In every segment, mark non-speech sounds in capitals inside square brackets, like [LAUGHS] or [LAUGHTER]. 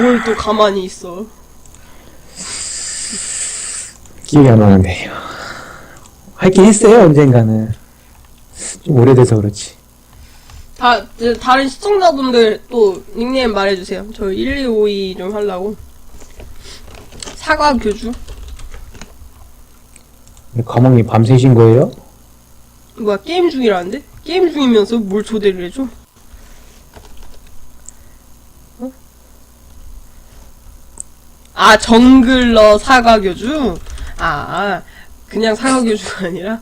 뭘 또 가만히 있어. 기억이 안 나는데요. 하긴 했어요, 언젠가는. 좀 오래돼서 그렇지. 다, 이제 다른 시청자분들 또 닉네임 말해주세요. 저 1252 좀 하려고. 사과 교주? 과목님 밤새신 거예요? 뭐야, 게임 중이라는데? 게임 중이면서 뭘 초대를 해줘? 아, 정글러 사과 교주? 아, 그냥 사과 교주가 아니라?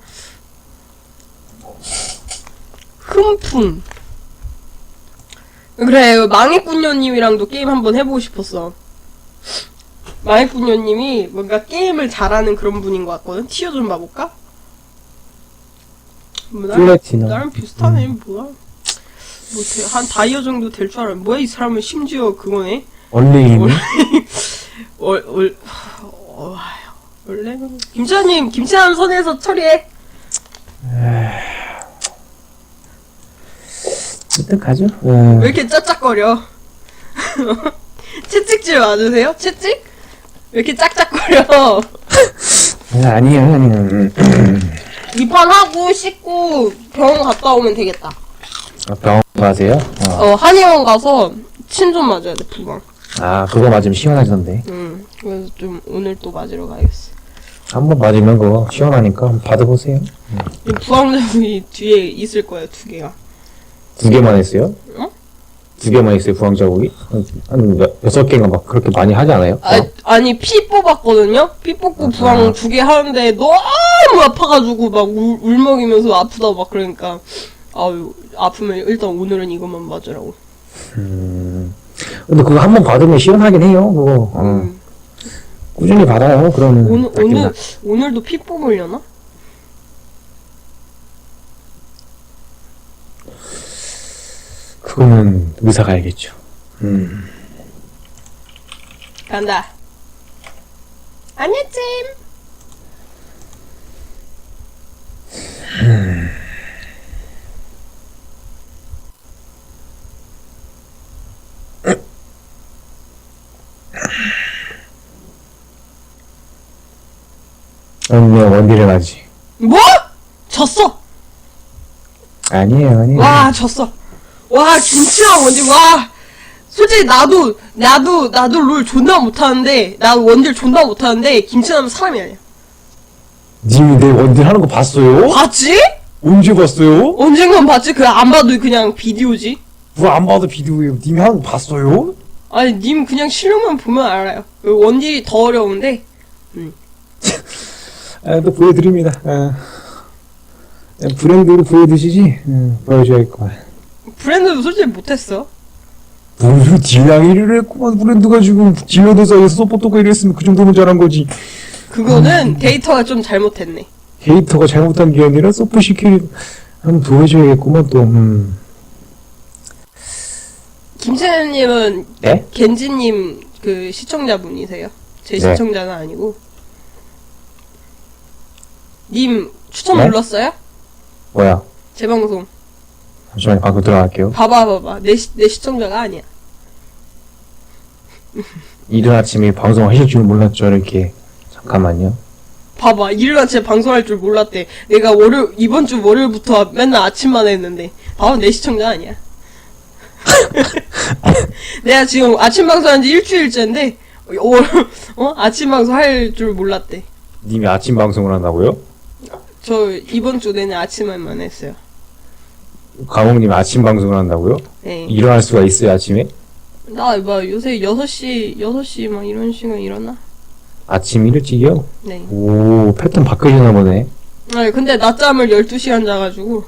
흠풍. 그래, 망했군요님이랑도 게임 한번 해보고 싶었어. 망했군요님이 뭔가 게임을 잘하는 그런 분인 것 같거든? 티어 좀 봐볼까? 뭐, 나- 플래티넘. 나랑 비슷하네, 뭐야. 뭐, 대- 한 다이어 정도 될 줄 알아. 뭐야, 이 사람은 심지어 그거네? 얼레이는? [LAUGHS] 월, 월, 어, 원래는. 김치아님, 김치아 선에서 처리해. 어떡하죠? 어, 왜 이렇게 짝짝거려? [LAUGHS] 채찍질 맞으세요? 채찍? 왜 이렇게 짝짝거려? 아, 아니에요, 아니에요. 음. 이판 하고 씻고 병원 갔다 오면 되겠다. 아, 병원 가세요? 어. 어, 한의원 가서 침 좀 맞아야 돼, 부방. 아, 그거 맞으면 시원하던데. 응. 그래서 좀 오늘 또 맞으러 가야겠어. 한번 맞으면 그거 시원하니까 한번 받아보세요. 이 부항자국이 뒤에 있을 거예요, 두 개가. 두 개만 했어요? 어? 두 개만 했어요, 부항자국이? 한, 한 여- 여섯 개가 막 그렇게 많이 하지 않아요? 아, 아니 피 뽑았거든요. 피 뽑고 부항 두 개 하는데 너무 아파가지고 막 울, 울먹이면서 아프다 막 그러니까 아유 아프면 일단 오늘은 이것만 맞으라고. 음. 근데 그거 한 번 받으면 시원하긴 해요, 그거. 어. 음. 꾸준히 받아요, 그러면. 오늘 오늘 낫- 오늘도 피 뽑으려나? 그거는 의사가 알겠죠. 음. 간다. 안녕 찜. 언니 원딜을 가지. 뭐? 졌어. 아니에요, 아니에요. 와 졌어. 와 김치랑 원딜 와. 솔직히 나도 나도 나도 롤 존나 못하는데 나 원딜 존나 못하는데 김치라면 사람이 아니야. 님이 내 원딜 하는 거 봤어요? 봤지? 언제 봤어요? 언젠간 봤지? 그 안 봐도 그냥 비디오지. 뭐안 봐도 비디오예요. 님이 하는 거 봤어요? 아니 님 그냥 실력만 보면 알아요. 그 원딜이 더 어려운데 [LAUGHS] 아, 또 보여드립니다. 아. 아, 브랜드로 보여드시지? 음, 보여줘야겠구만. 브랜드도 솔직히 못했어. 무슨 딜량이를 했구만, 브랜드가 지금 딜러들 사이에서 서포터가 이랬으면 그 정도면 잘한 거지. 그거는 데이터가 좀 잘못됐네. 데이터가 잘못한 게 아니라 서포 시키를 한번 보여줘야겠구만, 또. 음. 김채연님은 네? 겐지님 그 시청자분이세요? 제 네. 시청자는 아니고. 님 추천 네? 눌렀어요? 뭐야? 제 방송. 잠시만요, 방금 들어갈게요. 봐봐 봐봐. 내, 시, 내 시청자가 아니야. [LAUGHS] 이른 아침에 방송하실 줄 몰랐죠, 이렇게. 잠깐만요. 봐봐. 이르나 제 방송할 줄 몰랐대. 내가 월요 이번 주 월요일부터 맨날 아침만 했는데. 봐봐 내 시청자 아니야. [LAUGHS] 내가 지금 아침 방송한 지 일주일째인데 월, 어? 아침 방송 할 줄 몰랐대. 님이 아침 방송을 한다고요? 저 이번 주 내내 아침에만 했어요. 감옥님 아침 방송을 한다고요? 네. 일어날 수가 있어요, 아침에? 나뭐 요새 6시 6시 막 이런 시간 일어나? 아침 일찍이요? 네. 오, 패턴 바뀌셨나 보네. 아니 근데 낮잠을 12시간 자가지고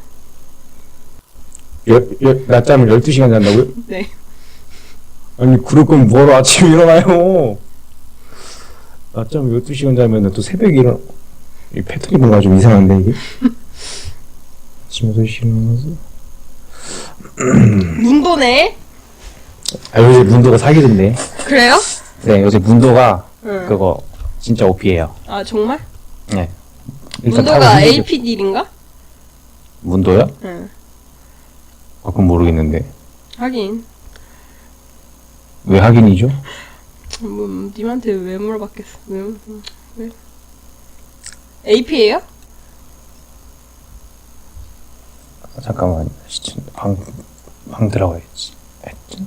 여, 여, 낮잠을 12시간 잔다고요? 네. 아니, 그럴 거면 뭐하러 아침에 일어나요? 낮잠을 12시간 자면 또 새벽에 일어나. 이 패턴이 뭔가 좀 이상한데, 이게? 아침 6시 일어나서? [CLEARS THROAT] 문도네? 아, 요새 문도가 사기던데. 그래요? 네, 요새 문도가 응. 그거 진짜 OP에요. 아 정말? 네. 일단 문도가 타고 힘들죠. APD인가? 문도요? 응. 아, 그건 모르겠는데. 하긴 왜 확인이죠? [LAUGHS] 뭐, 님한테 왜 물어봤겠어? 왜, 물- 왜? AP예요? 아, 잠깐만 시청 방, 방 들어가야지 했죠?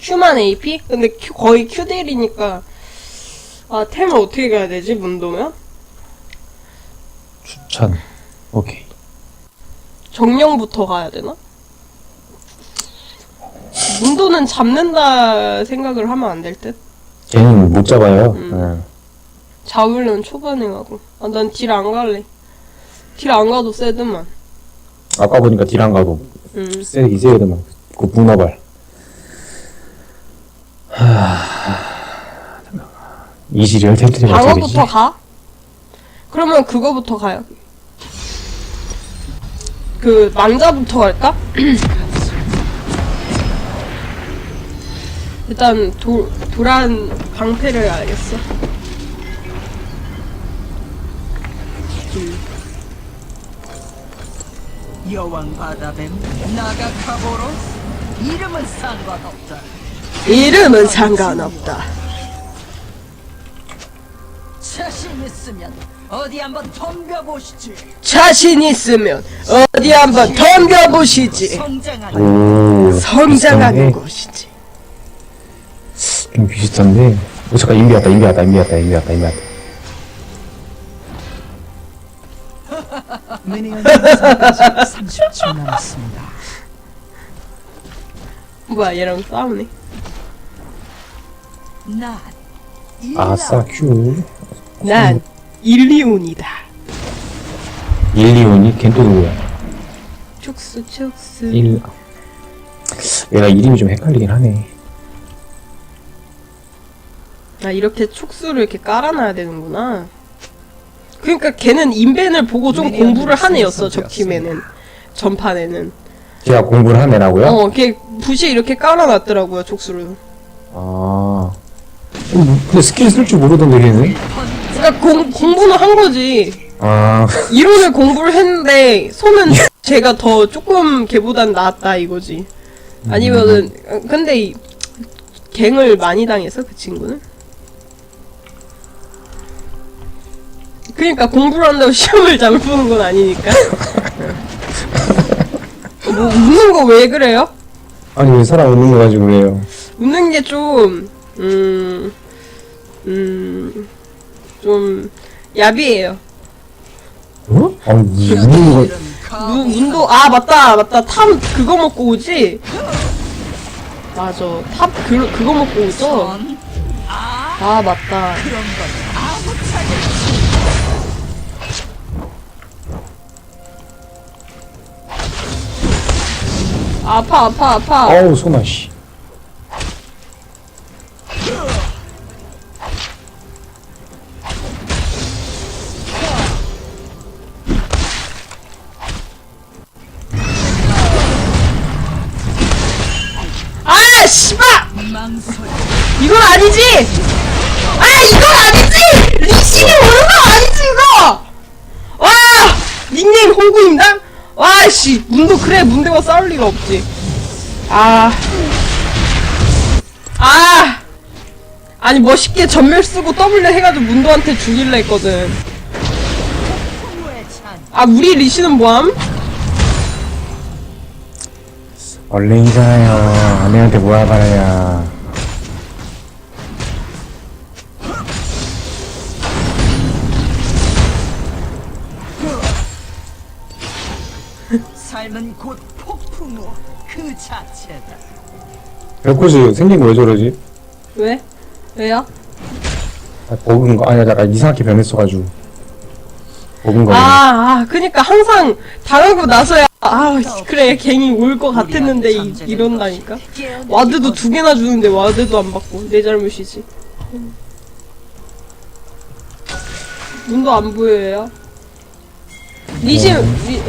Q만 AP? 근데 Q, 거의 Q딜이니까 아 템을 어떻게 가야 되지 문도면? 추천 오케이 정령부터 가야 되나? 문도는 잡는다 생각을 하면 안 될 듯? 걔는 못 잡아요 음. 응. 잡으려면 초반에 가고 아 난 딜 안 갈래 딜 안 가도 세드만 아까 보니까 딜안 가도 음. 세기 세게더만 그 문어발 이시리얼 텐트리 방어부터 가? 그러면 그거부터 가요 그 망자부터 갈까? [CLEARS THROAT] 일단 도, 도란 방패를 알겠어. 여왕 바다뱀 나가카보로스 이름은 상관없다. 이름은 상관없다. 자신 있으면 어디 한번 덤벼보시지. 자신 있으면 어디 한번 덤벼보시지. 성장하는 오 성장하는 비슷한데? 곳이지. 좀 비슷한데? 오 잠깐 인비 왔다 인비 왔다 인비 왔다 인비 왔다 인비 왔다 미니언 생성까지 30초 남았습니다. 뭐야 얘랑 싸우네? 난 아싸 큐. 난 일리온이다 일리온이 걘또 누구야 촉수 촉수 일 얘가 이름이 좀 헷갈리긴 하네 아 이렇게 촉수를 이렇게 깔아놔야 되는구나. 그러니까 걔는 인벤을 보고 좀 공부를 한 애였어 적 팀에는 전판에는. 걔가 공부를 한 애라고요? 어, 걔 붓이 이렇게 깔아놨더라고요 촉수를. 아 음, 근데 스킬 쓸 줄 모르던데 걔는? 그러니까 공 공부는 한 거지. 아 이론을 공부를 했는데 손은 제가 더 조금 걔보단 낫다 이거지. 아니면은 어, 근데 이, 갱을 많이 당해서 그 친구는. 그러니까 공부를 한다고 시험을 [LAUGHS] 잘 보는 건 아니니까. 뭐 웃는 거 왜 그래요? 아니 왜 사람 웃는 거 가지고 그래요 웃는 게 좀, 음, 음, 좀, 야비해요. 어? 아니 이 웃는 거 이름 문, 문도, 아, 맞다, 맞다. 탑 그거 먹고 오지? 맞아. 탑 그, 그거 먹고 오죠? 가본 아, 맞다. 아파, 아파, 아파. 아우 소나 씨 닉네임 홍구입니다? 와, 씨. 문도, 그래, 문대와 싸울 리가 없지. 아. 아! 아니, 멋있게 전멸 쓰고 W 해가지고 문도한테 죽일라 했거든. 아, 우리 리신은 뭐함? 얼랭이잖아요 아내한테 뭐야 말아야 삶은 곧 폭풍우 그 자체다 벽구즈 생긴 거 왜 저러지? 왜? 왜요? 아, 버그인 거 아니야 약간 이상하게 변했어가지고 버그인 거 아, 아, 그니까 항상 당하고 나서야, 아, 그래, 갱이 올 것 같았는데, 이, 이런다니까. 와드도 두 개나 주는데 와드도 안 받고 내 잘못이지. 눈도 안 보여요. 리신 리...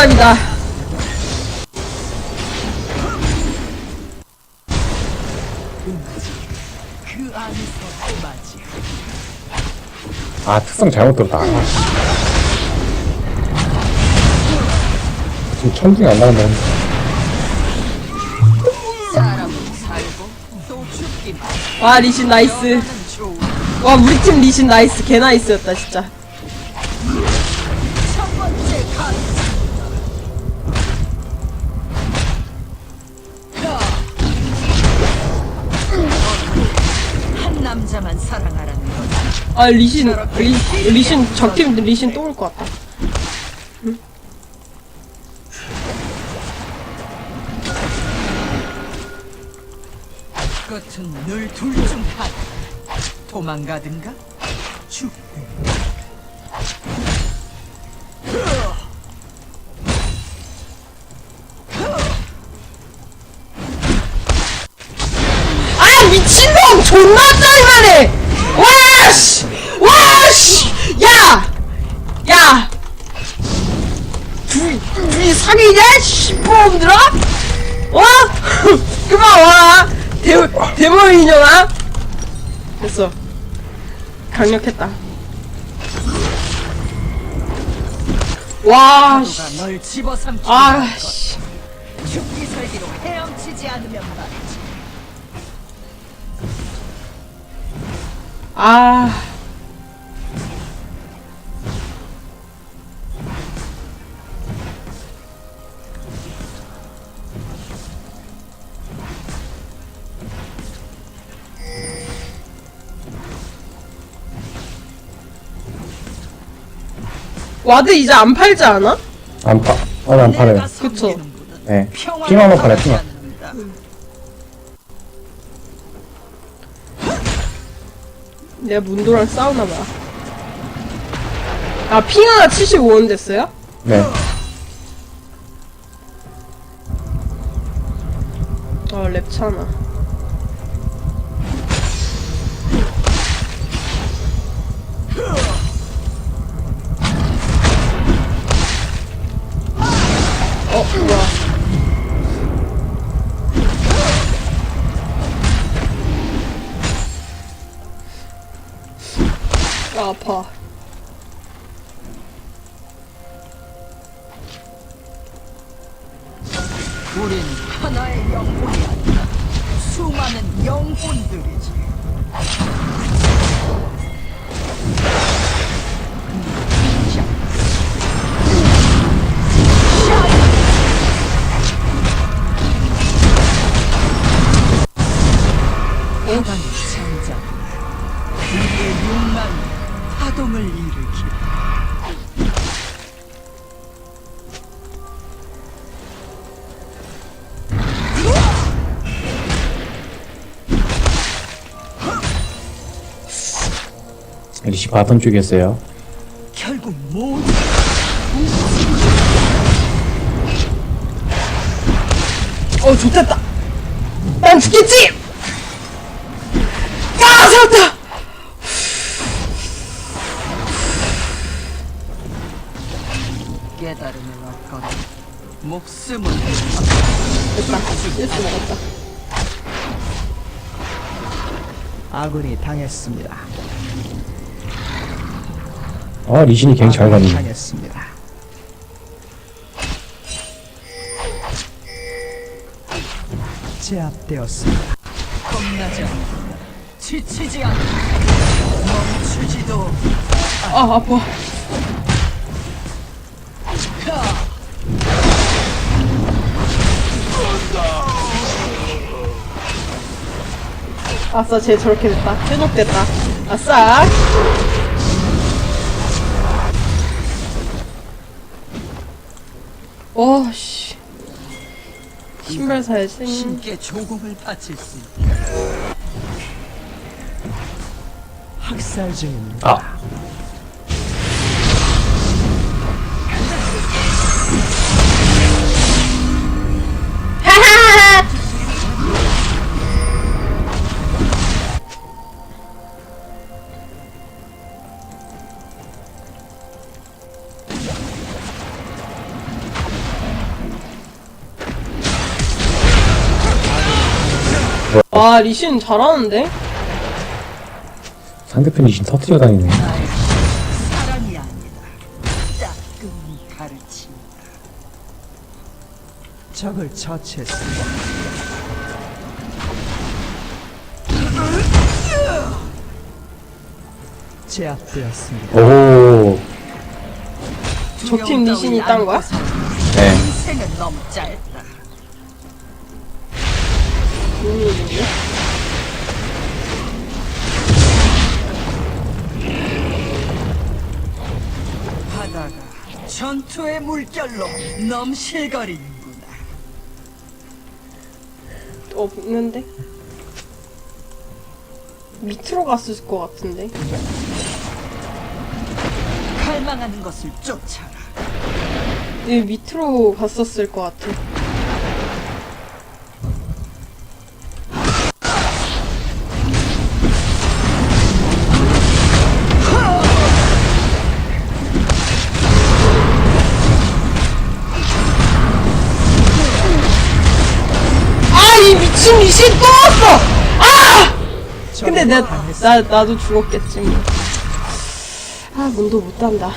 감사합니다. 아 특성 잘못 들었다. 지금 천둥이 안 나간다. 와 리신 나이스 와 우리 팀 리신 나이스 개 나이스였다 진짜 아 리신 리, 리신 적팀 리신 또 올 것 같다 끝은 늘 둘 중 하나. 도망가든가 죽든가. 아 미친놈 존나 짜증나네 와씨 와씨 야야 둘 둘이 사귀냐 씨뽀놈들아? 어? [LAUGHS] 그만 와라. 대 대머리 인형아. 됐어. 강력했다. 집어삼키는 아씨. 죽기 살기로 헤엄치지 않으면 말이지. 아 와드 이제 안 팔지 않아? 안 파, 아, 안 팔아요. 그쵸. 네. 핑화만 팔아요. 않는다. 내가 문도랑 싸우나 봐 아 핑하가 75원 됐어요? 네. 아 랩차나 우린 하나의 영혼이 아니라 수많은 영혼들이지. 바텀 쪽이었어요. 결국 모두 어 좋겠다 난 죽겠지 아 살았다 깨달음을 얻거나 목숨을 됐다 아군이 당했습니다. 아, 리신이 굉장히 잘 갔네. 당했습니다. 제압되었습니다. 겁나지 않는다. 지치지 않는다. 멈추지도 아 아파 아싸 쟤 저렇게 됐다 현혹됐다 아싸 어씨 신발 사야지 신께 조공을 바칠 수 있다. 학살 중입니다. 아 와 리신 잘하는데? 상대편 이신 터트려 다니네 사랑이 아니다. 따끔히 가르친다. 적을 처치했습니다. 제압되었습니다. 오호 적팀 리신이 있다는 거야? 네 인생은 너무 짧다. 바다가 전투의 물결로 넘실거리는구나. 없는데? 밑으로 갔을 것 같은데? 갈망하는 것을 쫓아라. 얘 밑으로 갔었을 것 같아. 아, 리신 또 왔어! 아! 근데 내, 나, 나도 죽었겠지, 뭐. 아, 문도 못 단다.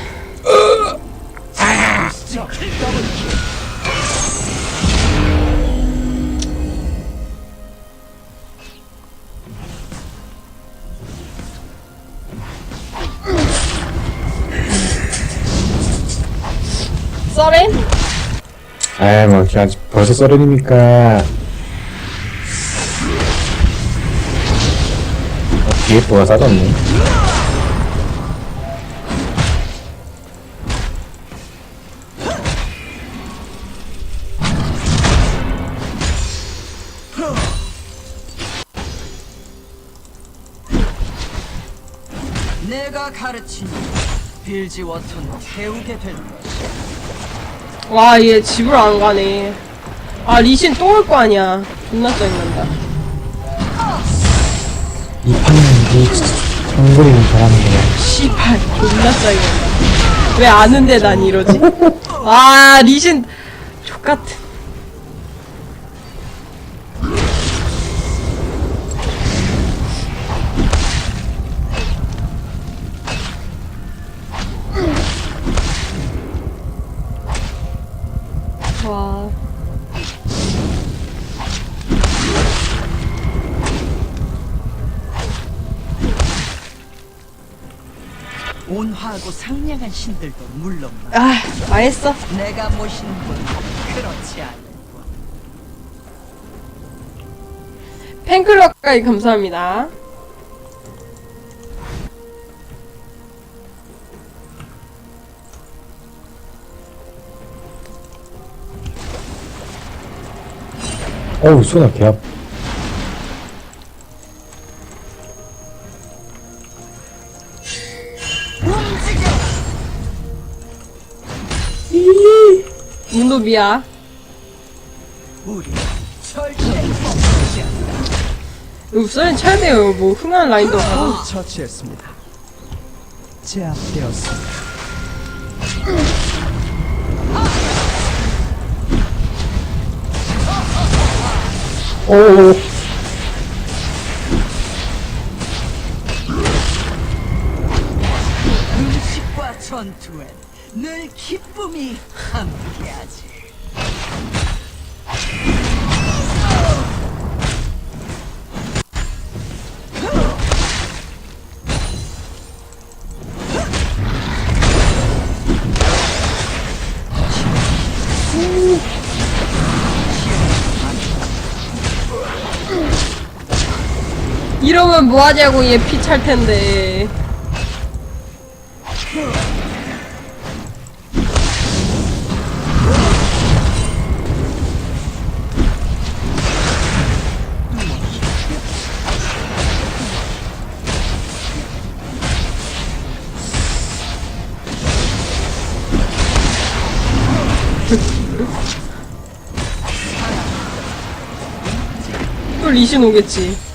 써렌? 아이 뭐 벌써 썰은이니까 어, 뒤에 뭐가 싸졌네 내가 가르치니 빌지 워터는 태우게 될 것이다. 와, 얘 집을 안 가네. 아, 리신 또 올 거 아니야. 존나 짜증난다. 이이 정글이는 잘하는 거야 씨발, 존나 짜증난다. 왜 아는데 난 이러지? 아, 리신, 족같은. 온화하고 상냥한 신들도 물론 아, 망했어. 내가 모시는 분은 그렇지 않을까. 팬클럽까지 감사합니다. 어우 소나 개 아파 문도비야. 우리 절대 멈추지 않는다. 우선 철배요. 뭐 흥한 라인도 하고. 적을 처치했습니다. 제압되었습니다. 오오 음식과 전투엔 늘 기쁨이 함께하지. 뭐하냐고 얘 피 찰 텐데. 또 리신 오겠지.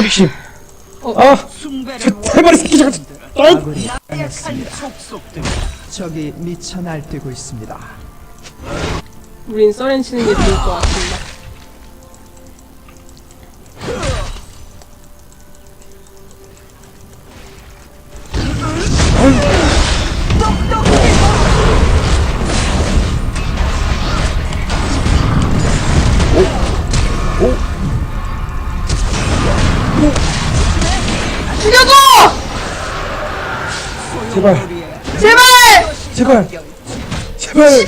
아 어. 아 숭배를 대머리 새끼 저거 아군이 약한 당했습니다. 족속들 적이 미쳐 날뛰고 있습니다. 우린 써렌 치는 게 좋을 것 같습니다. 죽여줘! 제발 제발! 제발 제발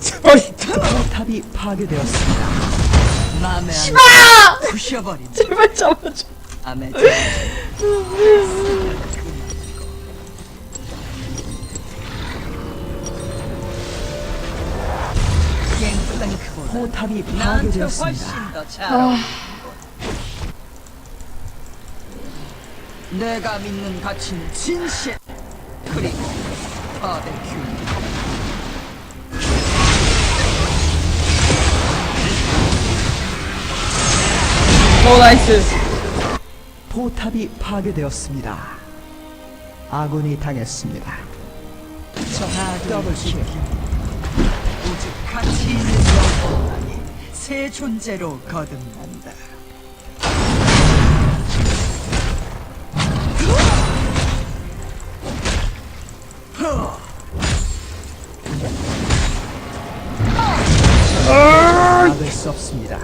제발 포탑이 파괴되었습니다. 안 아! 부셔버린 제발 잡아줘. 아메 [LAUGHS] 나한테 파괴되었습니다. 훨씬 더 잘. 내가 믿는 가치는 진실 그리고 바베큐. 어, 나이스. 포탑이 파괴되었습니다. 아군이 당했습니다. 적 더블 킬. 오직 가치 있는 영혼만이 새 존재로 거듭난다. 없습니다.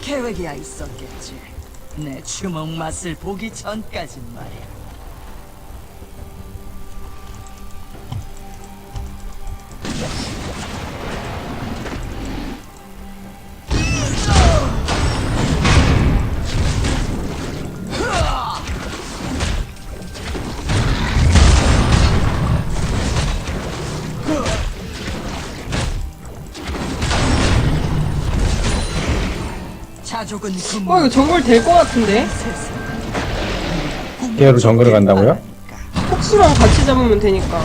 계획이야 있었겠지. 내 주먹 맛을 보기 전까진 말이야. 어, 이거 정글 될 것 같은데? 얘로 정글을 간다고요? 폭수랑 같이 잡으면 되니까.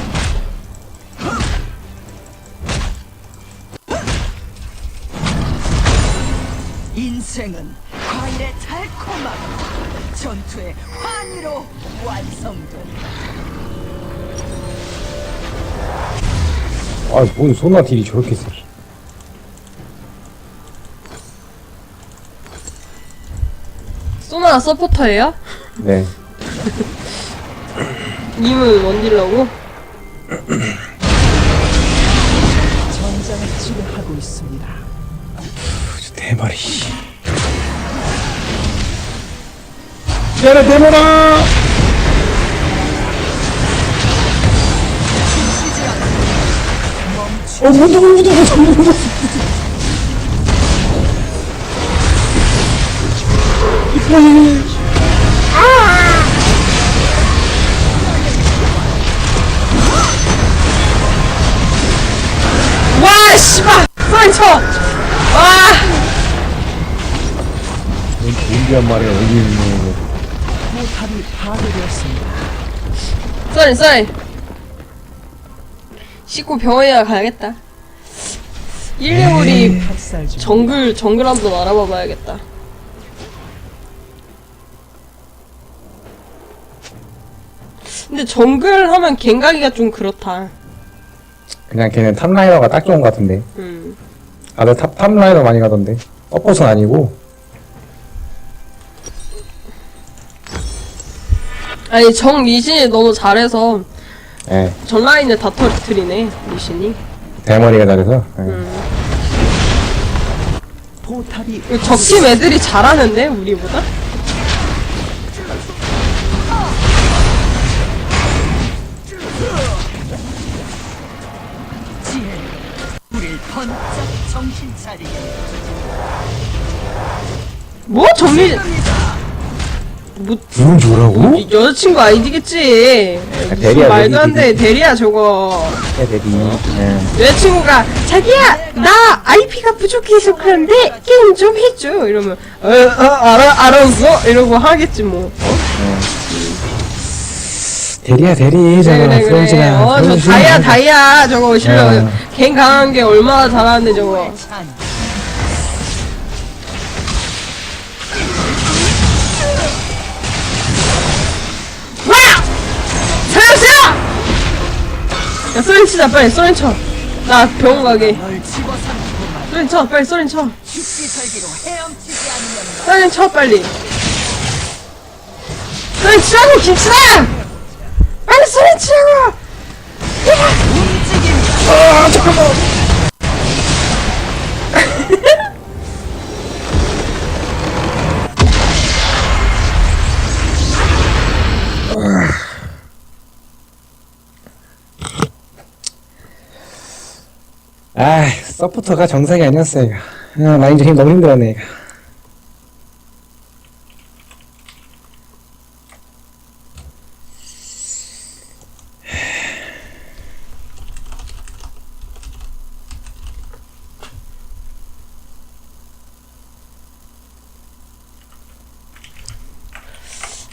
인생은 과일의 달콤함, 전투의 환희로 완성된다. 아뭔 소나 딜이 저렇게 세 소나 서포터예요? 네 [LAUGHS] 님은 원딜러고? 전장을 지배하고 있습니다. 대머리 야래 대머라 어 문도 문도 문도 문도 와, 씨발! 상처! 와! 인디한 말이 어디 있는 파괴되었습니다. 쏘리, 쏘리. 씻고 병원이나 가야겠다. 1레벨이 학살 중. 정글, 정글 한번 알아봐 봐야겠다. 근데 정글 하면 갱가기가 좀 그렇다. 그냥 걔는 탑라이너가 딱 좋은 것 같은데 음. 다들 탑, 탑라이너 많이 가던데 서폿은 아니고 아니, 정 리신이 너무 잘해서 예 전 라인을 다 터뜨리네, 리신이. 대머리가 다르서. 예. 포탑이 적팀 애들이 잘하는데 우리보다? 번쩍 정신 차리게. 뭐 정리 뭐 누군 줘라고? 이 여자친구 아이디겠지 무슨 대리야, 말도 안 대리, 돼 대리야 저거 야, 데디. 예. 여자친구가 자기야 나 IP가 부족해서 그런데 게임 좀 해줘 이러면 어, 어 알아 알았어 이러고 하겠지 뭐 대리야, 대리. 저거, 그래 그래 그래. 어저 프렌즈. 다이아 다이아 저거 실력 야. 갱 강한 게 얼마나 잘하는데 저거. 와! 야 소렌 치자 빨리 소렌 쳐나 병원 가게 소렌 쳐 빨리 소렌 쳐 소렌 쳐 빨리 소렌 치라고 김치랑 빨리 소렌 치라고 움직임. 아, 서포터가 정상이 아니었어요. 아, 라인전 힘 너무 힘들었네, 이거.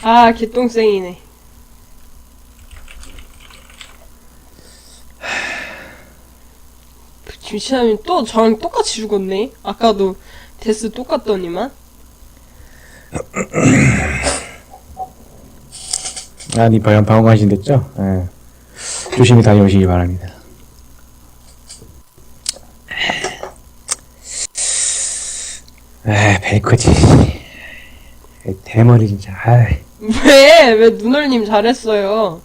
아 개똥생이네 김치남이 또 저랑 똑같이 죽었네 아까도 데스 똑같더니만 [CLEARS THROAT] 아, 니파연 방어관신 됐죠? 예. 조심히 다녀오시기 바랍니다. 아, 벨코지. 대머리 진짜. 아, 왜? 왜 눈얼님 잘했어요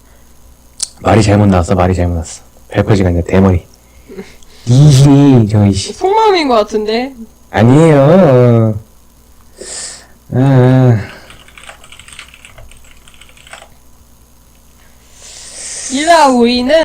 말이 잘못 나왔어. 말이 잘못 나왔어. 벨코지가 아니라 대머리. 이히 저이 씨. 속마음인 것 같은데 아니에요. 아, 아. 일라 우이는